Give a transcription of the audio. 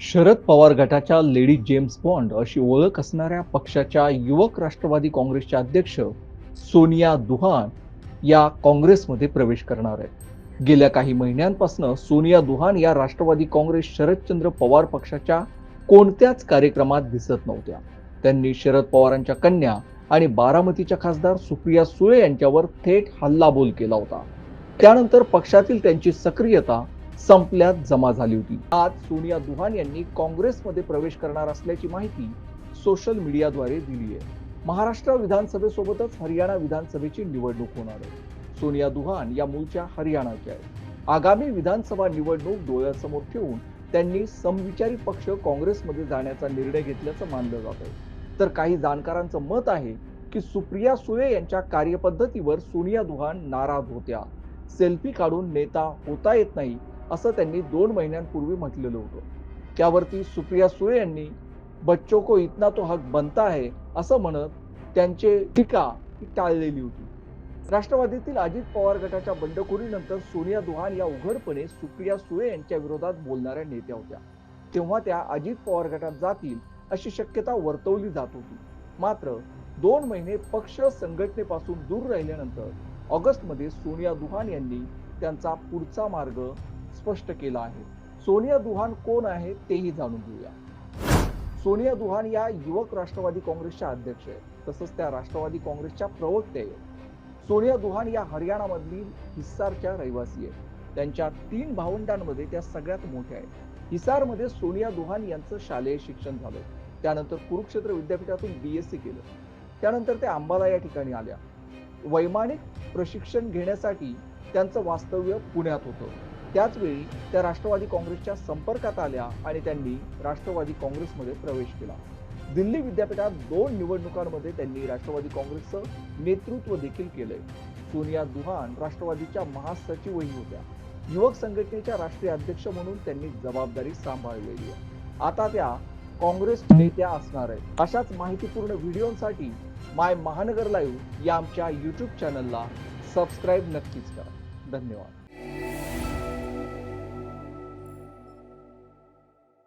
शरद पवार गटाच्या lady James bond अशी ओळख असणाऱ्या पक्षाच्या युवक राष्ट्रवादी काँग्रेसच्या अध्यक्ष सोनिया दुहान या काँग्रेसमध्ये प्रवेश करणार आहेत. गेल्या काही महिन्यांपासून सोनिया दुहान या राष्ट्रवादी काँग्रेस शरदचंद्र पवार पक्षाच्या कोणत्याच कार्यक्रमात दिसत नव्हत्या. त्यांनी शरद पवारांच्या कन्या आणि बारामतीच्या खासदार सुप्रिया सुळे यांच्यावर थेट हल्लाबोल केला होता. त्यानंतर पक्षातील त्यांची सक्रियता संपल्यात जमा झाली होती. आज सोनिया दुहान यांनी काँग्रेसमध्ये प्रवेश करणार असल्याची माहिती सोशल मीडियाद्वारे दिली आहे. महाराष्ट्र विधानसभेसोबतच हरियाणा विधानसभेची निवडणूक होणार आहे. सोनिया दुहान या मूळच्या हरियाणाच्या आहेत. आगामी विधानसभा निवडणूक डोळ्यासमोर ठेवून त्यांनी समविचारी पक्ष काँग्रेसमध्ये जाण्याचा निर्णय घेतल्याचं मानलं जात आहे. तर काही जाणकारांचं मत आहे की सुप्रिया सुळे यांच्या कार्यपद्धतीवर सोनिया दुहान नाराज होत्या. सेल्फी काढून नेता होता येत नाही असं त्यांनी दोन महिन्यांपूर्वी म्हटलेलं होतं. त्यावरती सुप्रिया सुळे यांनी बच्चो को इतना तो हक बनता आहे असं म्हणत त्यांचे टीका टाळलेली होती. राष्ट्रवादीतील अजित पवार गटाच्या बंडखोरीनंतर सोनिया दुहान या उघडपणे सुप्रिया सुळे यांच्या विरोधात बोलणाऱ्या नेत्या होत्या. तेव्हा त्या अजित पवार गटात जातील अशी शक्यता वर्तवली जात होती. मात्र दोन महिने पक्ष संघटनेपासून दूर राहिल्यानंतर ऑगस्टमध्ये सोनिया दुहान यांनी त्यांचा पुढचा मार्ग स्पष्ट केलं आहे. सोनिया दुहान कोण आहे तेही जाणून घेऊया. सोनिया दुहान या युवक राष्ट्रवादी काँग्रेसच्या अध्यक्ष आहेत. तसंच त्या राष्ट्रवादी काँग्रेसच्या प्रवक्त्या आहेत. सोनिया दुहान या हरियाणामधील हिसारच्या रहिवासी आहेत. त्यांच्या तीन भावंडांमध्ये त्या सगळ्यात मोठ्या आहेत. हिसारमध्ये सोनिया दुहान यांचं शालेय शिक्षण झालं. त्यानंतर कुरुक्षेत्र विद्यापीठातून बी एस सी केलं. त्यानंतर त्या अंबाला या ठिकाणी आल्या. वैमानिक प्रशिक्षण घेण्यासाठी त्यांचं वास्तव्य पुण्यात होतं. त्याचवेळी त्या राष्ट्रवादी काँग्रेसच्या संपर्कात आल्या आणि त्यांनी राष्ट्रवादी काँग्रेसमध्ये प्रवेश केला. दिल्ली विद्यापीठात दोन निवडणुकांमध्ये त्यांनी राष्ट्रवादी काँग्रेसचं नेतृत्व देखील केलंय. सोनिया दुहान राष्ट्रवादीच्या महासचिवही होत्या. युवक संघटनेच्या राष्ट्रीय अध्यक्ष म्हणून त्यांनी जबाबदारी सांभाळलेली आहे. आता त्या काँग्रेस नेत्या असणार आहेत. अशाच माहितीपूर्ण व्हिडिओसाठी माय महानगर लाईव्ह या आमच्या यूट्यूब चॅनलला सबस्क्राईब नक्कीच करा. धन्यवाद.